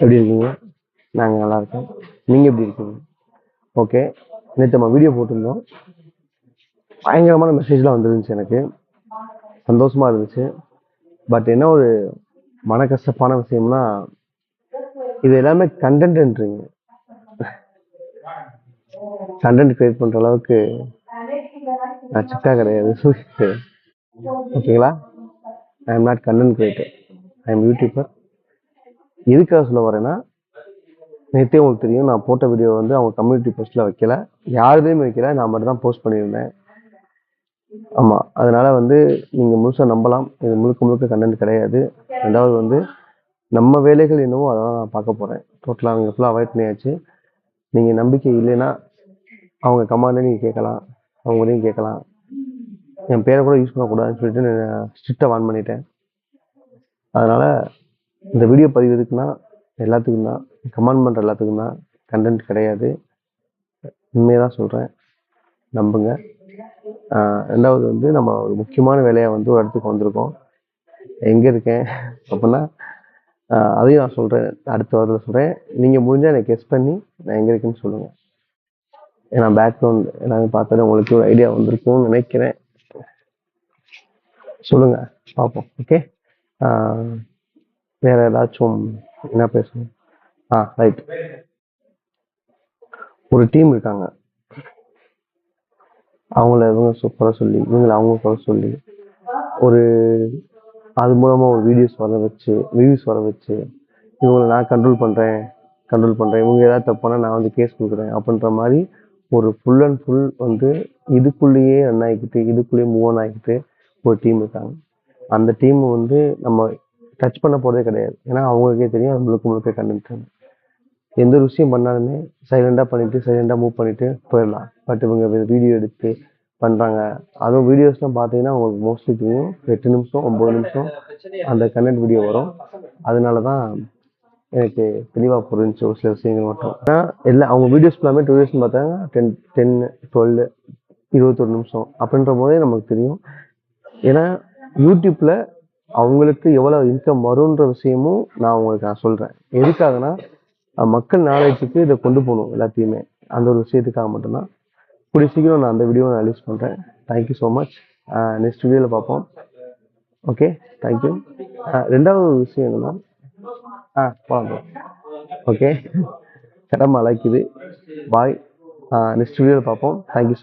எப்படி இருக்கீங்க? நாங்கள் நல்லா இருக்கோம். நீங்கள் எப்படி இருக்கீங்க? ஓகே நேற்று நம்ம வீடியோ போட்டிருந்தோம். பயங்கரமான மெசேஜ்லாம் வந்துருந்துச்சு எனக்கு. சந்தோஷமாக இருந்துச்சு. பட் என்ன ஒரு மன கஷ்டப்பான விஷயம்னா இது எல்லாமே கண்டென்ட்ன்றீங்க கண்டென்ட் கிரியேட் பண்ணுற அளவுக்கு நான் சிக்கா கிடையாது. ஓகேங்களா I am not content creator I am YouTuber எதுக்காக சொல்ல வரேன்னா நேற்றே உங்களுக்கு தெரியும் நான் போட்ட வீடியோ வந்து அவங்க கம்யூனிட்டி போஸ்ட்டில் வைக்கல. யாருதையும் வைக்கல நான் மட்டும் தான் போஸ்ட் பண்ணியிருந்தேன். ஆமாம் அதனால் வந்து நீங்கள் முழுசாக நம்பலாம். இது முழுக்க முழுக்க கண்டென்ட் கிடையாது. ரெண்டாவது வந்து நம்ம வேலைகள் என்னவோ அதெல்லாம் நான் பார்க்க போகிறேன் டோட்டலாக அவங்க ஃபுல்லாக அவாய்ட் பண்ணியாச்சு. நீங்கள் நம்பிக்கை இல்லைன்னா அவங்க கமாண்டை நீங்கள் கேட்கலாம். அவங்களையும் கேட்கலாம். என் பேரை கூட யூஸ் பண்ணக்கூடாதுன்னு சொல்லிட்டு நான் ஸ்ட்ரிக்டாக வான் பண்ணிட்டேன். அதனால் இந்த வீடியோ பதிவு எதுக்குன்னா எல்லாத்துக்கும் தான் கமெண்ட் பண்ணுற எல்லாத்துக்கும் தான் கண்டென்ட் கிடையாது. உண்மையை தான் சொல்கிறேன் நம்புங்க ரெண்டாவது வந்து நம்ம ஒரு முக்கியமான வேலையாக வந்து ஒரு இடத்துக்கு வந்திருக்கோம். எங்கே இருக்கேன்? அப்படின்னா அதையும் நான் சொல்கிறேன் அடுத்த வாரத்தில் சொல்கிறேன் நீங்கள் முடிஞ்சால் எனக்கு கெஸ் பண்ணி நான் எங்கே இருக்கேன்னு சொல்லுங்கள் ஏன்னா பேக்ரவுண்ட் எல்லாமே பார்த்தாலே உங்களுக்கு ஒரு ஐடியா வந்திருக்கும்னு நினைக்கிறேன். சொல்லுங்கள் பார்ப்போம். ஓகே வேற ஏதாச்சும் என்ன பேசணும்? ஆ ரைட் ஒரு டீம் இருக்காங்க. அவங்கள இவங்க சூப்பராக சொல்லி இவங்களை அவங்க குறை சொல்லி ஒரு அது மூலமாக ஒரு வீடியோஸ் வர வச்சு வியூஸ் வர வச்சு இவங்களை நான் கண்ட்ரோல் பண்ணுறேன் கண்ட்ரோல் பண்ணுறேன் இவங்க ஏதாவது தப்பானா நான் வந்து கேஸ் கொடுக்குறேன் அப்படின்ற மாதிரி ஒரு ஃபுல் அண்ட் ஃபுல் வந்து இதுக்குள்ளேயே ரன் ஆகிக்கிட்டு இதுக்குள்ளேயே மூவ் ஆன் ஆகிக்கிட்டு ஒரு டீம் இருக்காங்க. அந்த டீம் வந்து நம்ம டச் பண்ண போகிறதே கிடையாது. ஏன்னா அவங்களுக்கே தெரியும் அது முழுக்க முழுக்க கண்டென்ட் எந்த ஒரு விஷயம் பண்ணாலுமே சைலண்டாக பண்ணிவிட்டு சைலண்டாக மூவ் பண்ணிவிட்டு போயிடலாம். பட் இவங்க வீடியோ எடுத்து பண்ணுறாங்க அதுவும் வீடியோஸ்லாம் பார்த்தீங்கன்னா உங்களுக்கு மோஸ்ட்லி தெரியும். எட்டு நிமிஷம் ஒம்பது நிமிஷம் அந்த கண்டென்ட் வீடியோ வரும். அதனால தான் எனக்கு தெளிவாக புரிஞ்சுச்சு ஒரு சில விஷயங்கள் மட்டும். ஏன்னா இல்லை அவங்க வீடியோஸ் எல்லாமே இயர்ஸ்னு பார்த்தாங்க டென் டென் டுவெல் இருபத்தொரு நிமிஷம் அப்படின்ற போதே நமக்கு தெரியும். ஏன்னா யூடியூப்பில் அவங்களுக்கு எவ்வளோ இன்கம் வரும்ன்ற விஷயமும் நான் உங்களுக்கு நான் சொல்கிறேன் எதுக்காகனா மக்கள் நாலேஜுக்கு இதை கொண்டு போகணும் எல்லாத்தையுமே. அந்த ஒரு விஷயத்துக்காக மட்டும்தான். கூடிய சீக்கிரம் நான் அந்த வீடியோவை நான் ரிலீஸ் பண்ணுறேன் தேங்க்யூ ஸோ மச் நெக்ஸ்ட் வீடியோவில் பார்ப்போம். ஓகே தேங்க்யூ ரெண்டாவது ஒரு விஷயம் என்னன்னா ஆ போகலாம் ஓகே கடமை அழைக்குது பாய் நெக்ஸ்ட் வீடியோவில் பார்ப்போம். தேங்க்யூ